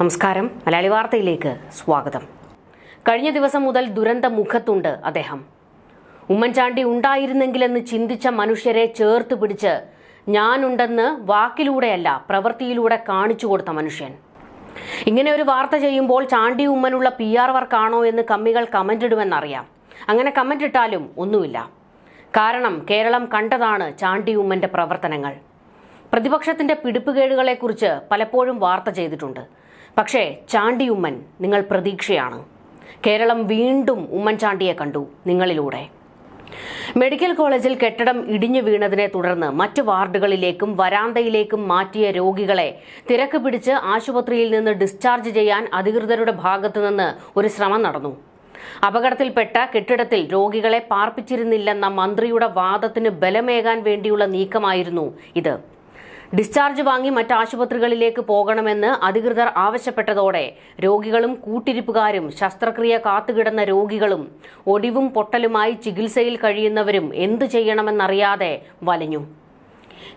നമസ്കാരം. മലയാളി വാർത്തയിലേക്ക് സ്വാഗതം. കഴിഞ്ഞ ദിവസം മുതൽ ദുരന്ത മുഖത്തുണ്ട് അദ്ദേഹം. ഉമ്മൻചാണ്ടി ഉണ്ടായിരുന്നെങ്കിലെന്ന് ചിന്തിച്ച മനുഷ്യരെ ചേർത്ത് പിടിച്ച് ഞാനുണ്ടെന്ന് വാക്കിലൂടെയല്ല പ്രവൃത്തിയിലൂടെ കാണിച്ചു കൊടുത്ത മനുഷ്യൻ. ഇങ്ങനെ ഒരു വാർത്ത ചെയ്യുമ്പോൾ ചാണ്ടി ഉമ്മനുള്ള പി ആർ വർക്കാണോ എന്ന് കമ്മികൾ കമന്റ് ഇടുമെന്നറിയാം. അങ്ങനെ കമന്റ് ഇട്ടാലും ഒന്നുമില്ല. കാരണം കേരളം കണ്ടതാണ് ചാണ്ടി ഉമ്മന്റെ പ്രവർത്തനങ്ങൾ. പ്രതിപക്ഷത്തിന്റെ പിടിപ്പുകേടുകളെക്കുറിച്ച് പലപ്പോഴും വാർത്ത ചെയ്തിട്ടുണ്ട്. പക്ഷേ ചാണ്ടി ഉമ്മൻ നിങ്ങൾ പ്രതീക്ഷയാണ്. കേരളം വീണ്ടും ഉമ്മൻചാണ്ടിയെ കണ്ടു നിങ്ങളിലൂടെ. മെഡിക്കൽ കോളേജിൽ കെട്ടിടം ഇടിഞ്ഞു വീണതിനെ തുടർന്ന് മറ്റ് വാർഡുകളിലേക്കും വരാന്തയിലേക്കും മാറ്റിയ രോഗികളെ തിരക്ക് പിടിച്ച് ആശുപത്രിയിൽ നിന്ന് ഡിസ്ചാർജ് ചെയ്യാൻ അധികൃതരുടെ ഭാഗത്തുനിന്ന് ഒരു ശ്രമം നടന്നു. അപകടത്തിൽപ്പെട്ട കെട്ടിടത്തിൽ രോഗികളെ പാർപ്പിച്ചിരുന്നില്ലെന്ന മന്ത്രിയുടെ വാദത്തിന് ബലമേകാൻ വേണ്ടിയുള്ള നീക്കമായിരുന്നു ഇത്. ഡിസ്ചാർജ് വാങ്ങി മറ്റ് ആശുപത്രികളിലേക്ക് പോകണമെന്ന് അധികൃതർ ആവശ്യപ്പെട്ടതോടെ രോഗികളും കൂട്ടിരിപ്പുകാരും ശസ്ത്രക്രിയ കാത്തുകിടന്ന രോഗികളും ഒടിവും പൊട്ടലുമായി ചികിത്സയിൽ കഴിയുന്നവരും എന്തു ചെയ്യണമെന്നറിയാതെ വലഞ്ഞു.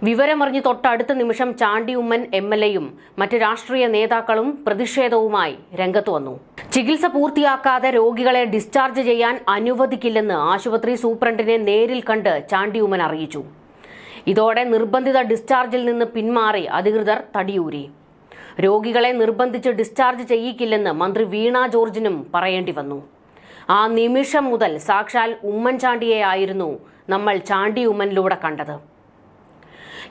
വിവരമറിഞ്ഞ് തൊട്ടടുത്ത നിമിഷം ചാണ്ടി ഉമ്മൻ എം എൽ എയും മറ്റ് രാഷ്ട്രീയ നേതാക്കളും പ്രതിഷേധവുമായി രംഗത്ത് വന്നു. ചികിത്സ പൂർത്തിയാക്കാതെ രോഗികളെ ഡിസ്ചാർജ് ചെയ്യാൻ അനുവദിക്കില്ലെന്ന് ആശുപത്രി സൂപ്രണ്ടിനെ നേരിൽ കണ്ട് ചാണ്ടി ഉമ്മൻ അറിയിച്ചു. ഇതോടെ നിർബന്ധിത ഡിസ്ചാർജിൽ നിന്ന് പിന്മാറി അധികൃതർ തടിയൂരി. രോഗികളെ നിർബന്ധിച്ച് ഡിസ്ചാർജ് ചെയ്യിക്കില്ലെന്ന് മന്ത്രി വീണ ജോർജിനും പറയേണ്ടി വന്നു. ആ നിമിഷം മുതൽ സാക്ഷാൽ ഉമ്മൻചാണ്ടിയെ ആയിരുന്നു നമ്മൾ ചാണ്ടി ഉമ്മനിലൂടെ കണ്ടത്.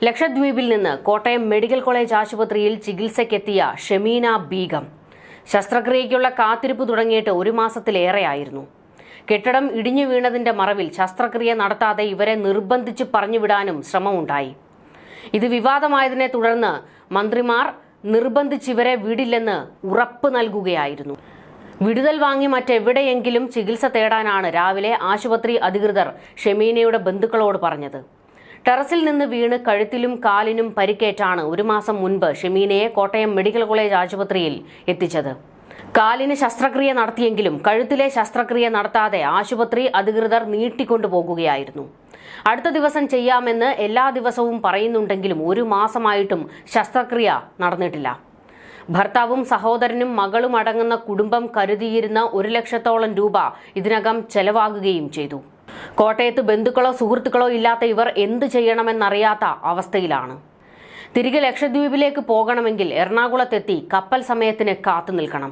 ലക്ഷദ്വീപിൽ നിന്ന് കോട്ടയം മെഡിക്കൽ കോളേജ് ആശുപത്രിയിൽ ചികിത്സയ്ക്കെത്തിയ ഷെമീന ബീഗം. ശസ്ത്രക്രിയയ്ക്കുള്ള കാത്തിരിപ്പ് തുടങ്ങിയിട്ട് ഒരു മാസത്തിലേറെയായിരുന്നു. കെട്ടിടം ഇടിഞ്ഞു വീണതിന്റെ മറവിൽ ശസ്ത്രക്രിയ നടത്താതെ ഇവരെ നിർബന്ധിച്ച് പറഞ്ഞുവിടാനും ശ്രമമുണ്ടായി. ഇത് വിവാദമായതിനെ തുടർന്ന് മന്ത്രിമാർ നിർബന്ധിച്ചിവരെ വിടില്ലെന്ന് ഉറപ്പ് നൽകുകയായിരുന്നു. വിടുതൽ വാങ്ങി മറ്റെവിടെയെങ്കിലും ചികിത്സ തേടാനാണ് രാവിലെ ആശുപത്രി അധികൃതർ ഷെമീനയുടെ ബന്ധുക്കളോട് പറഞ്ഞത്. ടെറസിൽ നിന്ന് വീണ് കഴുത്തിലും കാലിനും പരിക്കേറ്റാണ് ഒരു മാസം മുൻപ് ഷെമീനയെ കോട്ടയം മെഡിക്കൽ കോളേജ് ആശുപത്രിയിൽ എത്തിച്ചത്. കാലിന് ശസ്ത്രക്രിയ നടത്തിയെങ്കിലും കഴുത്തിലെ ശസ്ത്രക്രിയ നടത്താതെ ആശുപത്രി അധികൃതർ നീട്ടിക്കൊണ്ടുപോകുകയായിരുന്നു. അടുത്ത ദിവസം ചെയ്യാമെന്ന് എല്ലാ ദിവസവും പറയുന്നുണ്ടെങ്കിലും ഒരു മാസമായിട്ടും ശസ്ത്രക്രിയ നടന്നിട്ടില്ല. ഭർത്താവും സഹോദരനും മകളും അടങ്ങുന്ന കുടുംബം കരുതിയിരുന്ന ഒരു ലക്ഷത്തോളം രൂപ ഇതിനകം ചെലവാകുകയും ചെയ്തു. കോട്ടയത്ത് ബന്ധുക്കളോ സുഹൃത്തുക്കളോ ഇല്ലാത്ത ഇവർ എന്തു ചെയ്യണമെന്നറിയാത്ത അവസ്ഥയിലാണ്. തിരികെ ലക്ഷദ്വീപിലേക്ക് പോകണമെങ്കിൽ എറണാകുളത്തെത്തി കപ്പൽ സമയത്തിന് കാത്തു നിൽക്കണം.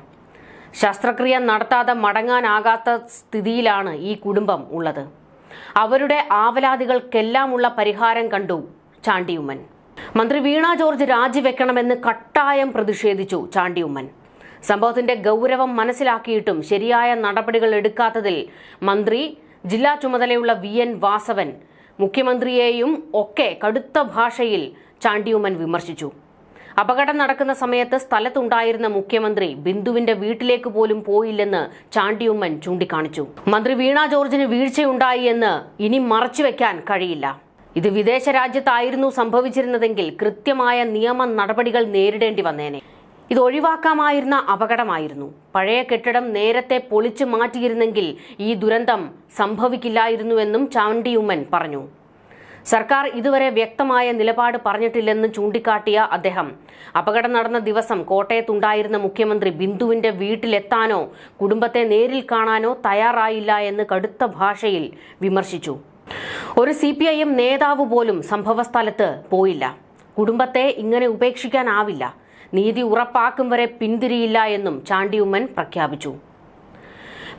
ശസ്ത്രക്രിയ നടത്താതെ മടങ്ങാനാകാത്ത സ്ഥിതിയിലാണ് ഈ കുടുംബം ഉള്ളത്. അവരുടെ ആവലാതികൾക്കെല്ലാമുള്ള പരിഹാരം കണ്ടു ചാണ്ടിയുമ്മൻ. മന്ത്രി വീണ ജോർജ് രാജിവെക്കണമെന്ന് കട്ടായം പ്രതിഷേധിച്ചു ചാണ്ടിയുമ്മൻ. സംഭവത്തിന്റെ ഗൗരവം മനസ്സിലാക്കിയിട്ടും ശരിയായ നടപടികൾ എടുക്കാത്തതിൽ മന്ത്രി ജില്ലാ ചുമതലയുള്ള വി എൻ വാസവൻ മുഖ്യമന്ത്രിയെയും ഒക്കെ കടുത്ത ഭാഷയിൽ ചാണ്ടിയുമ്മൻ വിമർശിച്ചു. അപകടം നടക്കുന്ന സമയത്ത് സ്ഥലത്തുണ്ടായിരുന്ന മുഖ്യമന്ത്രി ബിന്ദുവിന്റെ വീട്ടിലേക്ക് പോലും പോയില്ലെന്ന് ചാണ്ടിയുമ്മൻ ചൂണ്ടിക്കാണിച്ചു. മന്ത്രി വീണ ജോർജിന് വീഴ്ചയുണ്ടായി എന്ന് ഇനി മറച്ചുവെക്കാൻ കഴിയില്ല. ഇത് വിദേശ രാജ്യത്തായിരുന്നു സംഭവിച്ചിരുന്നതെങ്കിൽ കൃത്യമായ നിയമ നടപടികൾ നേരിടേണ്ടി വന്നേനെ. ഇത് ഒഴിവാക്കാമായിരുന്ന അപകടമായിരുന്നു. പഴയ കെട്ടിടം നേരത്തെ പൊളിച്ചു മാറ്റിയിരുന്നെങ്കിൽ ഈ ദുരന്തം സംഭവിക്കില്ലായിരുന്നുവെന്നും ചാണ്ടിയുമ്മൻ പറഞ്ഞു. സർക്കാർ ഇതുവരെ വ്യക്തമായ നിലപാട് പറഞ്ഞിട്ടില്ലെന്ന് ചൂണ്ടിക്കാട്ടിയ അദ്ദേഹം അപകടം നടന്ന ദിവസം കോട്ടയത്തുണ്ടായിരുന്ന മുഖ്യമന്ത്രി ബിന്ദുവിന്റെ വീട്ടിലെത്താനോ കുടുംബത്തെ നേരിൽ കാണാനോ തയ്യാറായില്ല എന്ന് കടുത്ത ഭാഷയിൽ വിമർശിച്ചു. ഒരു സി പി ഐ എം നേതാവ് പോലും സംഭവസ്ഥലത്ത് പോയില്ല. കുടുംബത്തെ ഇങ്ങനെ ഉപേക്ഷിക്കാനാവില്ല. നീതി ഉറപ്പാക്കും വരെ പിന്തിരിയില്ല എന്നും ചാണ്ടിയുമ്മൻ പ്രഖ്യാപിച്ചു.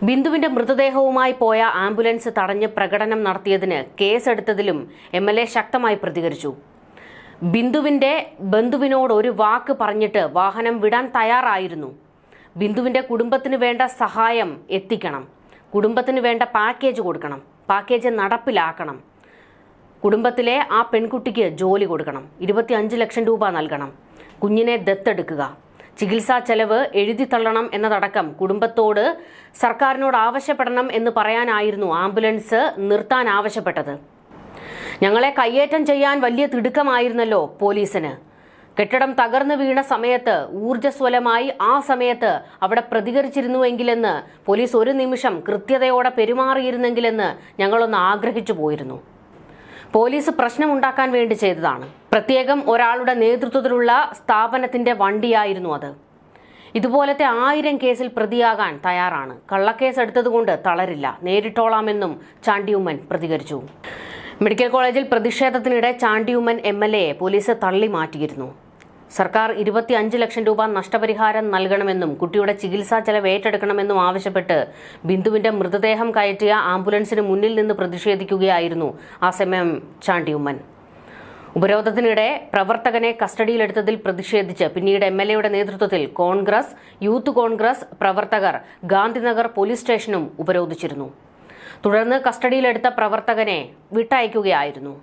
ബിന്ദുവിന്റെ മൃതദേഹവുമായി പോയ ആംബുലൻസ് തടഞ്ഞ് പ്രകടനം നടത്തിയതിന് കേസെടുത്തതിലും എം എൽ എ ശക്തമായി പ്രതികരിച്ചു. ബിന്ദുവിന്റെ ബന്ധുവിനോട് ഒരു വാക്ക് പറഞ്ഞിട്ട് വാഹനം വിടാൻ തയ്യാറായിരുന്നു. ബിന്ദുവിന്റെ കുടുംബത്തിന് വേണ്ട സഹായം എത്തിക്കണം. കുടുംബത്തിന് വേണ്ട പാക്കേജ് കൊടുക്കണം. പാക്കേജ് നടപ്പിലാക്കണം. കുടുംബത്തിലെ ആ പെൺകുട്ടിക്ക് ജോലി കൊടുക്കണം. ഇരുപത്തിയഞ്ച് ലക്ഷം രൂപ നൽകണം. കുഞ്ഞിനെ ദത്തെടുക്കുക. ചികിത്സാ ചെലവ് എഴുതി തള്ളണം എന്നതടക്കം കുടുംബത്തോട് സർക്കാരിനോട് ആവശ്യപ്പെടണം എന്ന് പറയാനായിരുന്നു ആംബുലൻസ് നിർത്താൻ ആവശ്യപ്പെട്ടത്. ഞങ്ങളെ കയ്യേറ്റം ചെയ്യാൻ വലിയ തിടുക്കമായിരുന്നല്ലോ പോലീസിന്. കെട്ടിടം തകർന്നു വീണ സമയത്ത് ഊർജസ്വലമായി ആ സമയത്ത് അവിടെ പ്രതികരിച്ചിരുന്നുവെങ്കിലെന്ന് പോലീസ് ഒരു നിമിഷം കൃത്യതയോടെ പെരുമാറിയിരുന്നെങ്കിലെന്ന് ഞങ്ങളൊന്ന് ആഗ്രഹിച്ചു പോയിരുന്നു. പോലീസ് പ്രശ്നമുണ്ടാക്കാൻ വേണ്ടി ചെയ്തതാണ്. പ്രത്യേകം ഒരാളുടെ നേതൃത്വത്തിലുള്ള സ്ഥാപനത്തിന്റെ വണ്ടിയായിരുന്നു അത്. ഇതുപോലത്തെ ആയിരം കേസിൽ പ്രതിയാകാൻ തയ്യാറാണ്. കള്ളക്കേസ് എടുത്തതുകൊണ്ട് തളരില്ല. നേരിട്ടോളാമെന്നും ചാണ്ടിയുമ്മൻ പ്രതികരിച്ചു. മെഡിക്കൽ കോളേജിൽ പ്രതിഷേധത്തിനിടെ ചാണ്ടിയുമ്മൻ എം എൽ എയെ പോലീസ് തള്ളി മാറ്റിയിരുന്നു സർക്കാർ ഇരുപത്തി അഞ്ച് ലക്ഷം രൂപ നഷ്ടപരിഹാരം നൽകണമെന്നും കുട്ടിയുടെ ചികിത്സാ ചെലവ് ഏറ്റെടുക്കണമെന്നും ആവശ്യപ്പെട്ട് ബിന്ദുവിന്റെ മൃതദേഹം കയറ്റിയ ആംബുലൻസിന് മുന്നിൽ നിന്ന് പ്രതിഷേധിക്കുകയായിരുന്നു ആ സമയം ചാണ്ടിയുമ്മൻ. ഉപരോധത്തിനിടെ പ്രവർത്തകനെ കസ്റ്റഡിയിലെടുത്തതിൽ പ്രതിഷേധിച്ച് പിന്നീട് എം എൽ എയുടെ നേതൃത്വത്തിൽ കോൺഗ്രസ് യൂത്ത് കോൺഗ്രസ് പ്രവർത്തകർ ഗാന്ധിനഗർ പോലീസ് സ്റ്റേഷനും ഉപരോധിച്ചിരുന്നു. തുടർന്ന് കസ്റ്റഡിയിലെടുത്ത പ്രവർത്തകനെ വിട്ടയക്കുകയായിരുന്നു.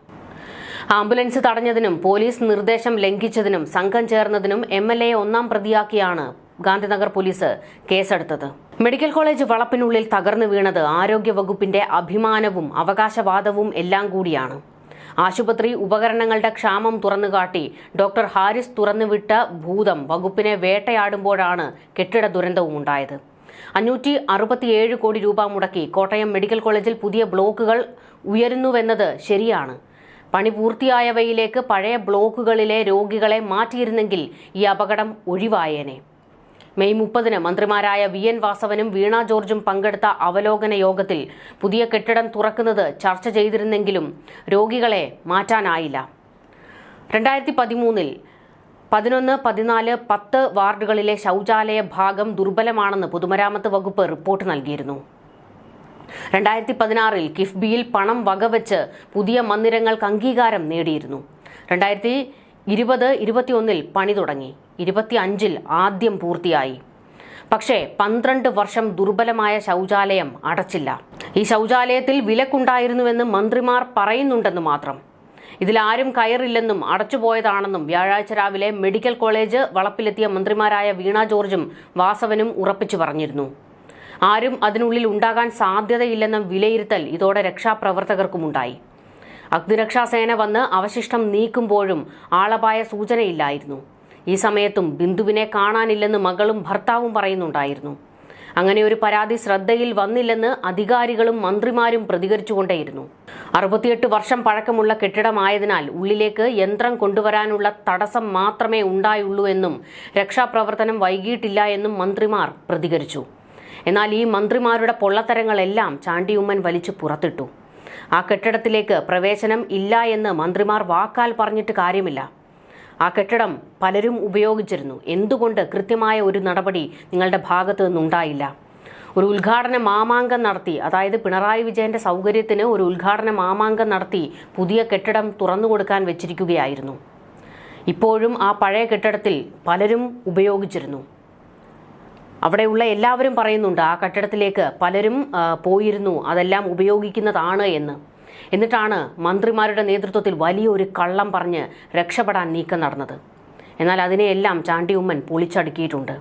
ആംബുലൻസ് തടഞ്ഞതിനും പോലീസ് നിർദ്ദേശം ലംഘിച്ചതിനും സംഘം ചേർന്നതിനും എം എൽ എ ഒന്നാം പ്രതിയാക്കിയാണ് ഗാന്ധിനഗർ പോലീസ് കേസെടുത്തത്. മെഡിക്കൽ കോളേജ് വളപ്പിനുള്ളിൽ തകർന്നു വീണത് ആരോഗ്യവകുപ്പിന്റെ അഭിമാനവും അവകാശവാദവും എല്ലാം കൂടിയാണ്. ആശുപത്രി ഉപകരണങ്ങളുടെ ക്ഷാമം തുറന്നുകാട്ടി ഡോക്ടർ ഹാരിസ് തുറന്നുവിട്ട ഭൂതം വകുപ്പിനെ വേട്ടയാടുമ്പോഴാണ് കെട്ടിട ദുരന്തവും ഉണ്ടായത്. അഞ്ഞൂറ്റി അറുപത്തിയേഴ് കോടി രൂപ മുടക്കി കോട്ടയം മെഡിക്കൽ കോളേജിൽ പുതിയ ബ്ലോക്കുകൾ ഉയരുന്നുവെന്നത് ശരിയാണ്. പണി പൂർത്തിയായവയിലേക്ക് പഴയ ബ്ലോക്കുകളിലെ രോഗികളെ മാറ്റിയിരുന്നെങ്കിൽ ഈ അപകടം ഒഴിവായേനെ. മെയ് മുപ്പതിന് മന്ത്രിമാരായ വി എൻ വാസവനും വീണ ജോർജും പങ്കെടുത്ത അവലോകന യോഗത്തിൽ പുതിയ കെട്ടിടം തുറക്കുന്നത് ചർച്ച ചെയ്തിരുന്നെങ്കിലും രോഗികളെ മാറ്റാനായില്ല. രണ്ടായിരത്തി പതിമൂന്നിൽ പതിനൊന്ന് പതിനാല് പത്ത് വാർഡുകളിലെ ശൗചാലയ ഭാഗം ദുർബലമാണെന്ന് പൊതുമരാമത്ത് വകുപ്പ് റിപ്പോർട്ട് നൽകിയിരുന്നു. രണ്ടായിരത്തി പതിനാറിൽ കിഫ്ബിയിൽ പണം വകവെച്ച് പുതിയ മന്ദിരങ്ങൾക്ക് അംഗീകാരം നേടിയിരുന്നു. രണ്ടായിരത്തി ഇരുപത് ഇരുപത്തിയൊന്നിൽ പണി തുടങ്ങി. ഇരുപത്തി അഞ്ചിൽ ആദ്യം പൂർത്തിയായി. പക്ഷേ പന്ത്രണ്ട് വർഷം ദുർബലമായ ശൗചാലയം അടച്ചില്ല. ഈ ശൗചാലയത്തിൽ വിലക്കുണ്ടായിരുന്നുവെന്ന് മന്ത്രിമാർ പറയുന്നുണ്ടെന്ന് മാത്രം. ഇതിലാരും കയറില്ലെന്നും അടച്ചുപോയതാണെന്നും വ്യാഴാഴ്ച രാവിലെ മെഡിക്കൽ കോളേജ് വളപ്പിലെത്തിയ മന്ത്രിമാരായ വീണ ജോർജും വാസവനും ഉറപ്പിച്ചു പറഞ്ഞിരുന്നു. ആരും അതിനുള്ളിൽ ഉണ്ടാകാൻ സാധ്യതയില്ലെന്ന വിലയിരുത്തൽ ഇതോടെ രക്ഷാപ്രവർത്തകർക്കുമുണ്ടായി. അഗ്നിരക്ഷാസേന വന്ന് അവശിഷ്ടം നീക്കുമ്പോഴും ആളപായ സൂചനയില്ലായിരുന്നു. ഈ സമയത്തും ബിന്ദുവിനെ കാണാനില്ലെന്ന് മകളും ഭർത്താവും പറയുന്നുണ്ടായിരുന്നു. അങ്ങനെ ഒരു പരാതി ശ്രദ്ധയിൽ വന്നില്ലെന്ന് അധികാരികളും മന്ത്രിമാരും പ്രതികരിച്ചുകൊണ്ടേയിരുന്നു. അറുപത്തിയെട്ട് വർഷം പഴക്കമുള്ള കെട്ടിടമായതിനാൽ ഉള്ളിലേക്ക് യന്ത്രം കൊണ്ടുവരാനുള്ള തടസ്സം മാത്രമേ ഉണ്ടായുള്ളൂ എന്നും രക്ഷാപ്രവർത്തനം വൈകിയിട്ടില്ല എന്നും മന്ത്രിമാർ പ്രതികരിച്ചു. എന്നാൽ ഈ മന്ത്രിമാരുടെ പൊള്ളത്തരങ്ങളെല്ലാം ചാണ്ടിയുമ്മൻ വലിച്ചു പുറത്തിട്ടു. ആ കെട്ടിടത്തിലേക്ക് പ്രവേശനം ഇല്ല എന്ന് മന്ത്രിമാർ വാക്കാൽ പറഞ്ഞിട്ട് കാര്യമില്ല. ആ കെട്ടിടം പലരും ഉപയോഗിച്ചിരുന്നു. എന്തുകൊണ്ട് കൃത്യമായ ഒരു നടപടി നിങ്ങളുടെ ഭാഗത്തു നിന്നുണ്ടായില്ല? ഒരു ഉദ്ഘാടന മാമാങ്കം നടത്തി അതായത് പിണറായി വിജയന്റെ സൗകര്യത്തിന് ഒരു ഉദ്ഘാടന മാമാങ്കം നടത്തി പുതിയ കെട്ടിടം തുറന്നു കൊടുക്കാൻ വെച്ചിരിക്കുകയായിരുന്നു. ഇപ്പോഴും ആ പഴയ കെട്ടിടത്തിൽ പലരും ഉപയോഗിച്ചിരുന്നു. അവിടെയുള്ള എല്ലാവരും പറയുന്നുണ്ട് ആ കെട്ടിടത്തിലേക്ക് പലരും പോയിരുന്നു. അതെല്ലാം ഉപയോഗിക്കുന്നതാണ് എന്ന്. എന്നിട്ടാണ് മന്ത്രിമാരുടെ നേതൃത്വത്തിൽ വലിയൊരു കള്ളം പറഞ്ഞ് രക്ഷപ്പെടാൻ നീക്കം നടന്നത്. എന്നാൽ അതിനെയെല്ലാം ചാണ്ടി ഉമ്മൻ പൊളിച്ചടുക്കിയിട്ടുണ്ട്.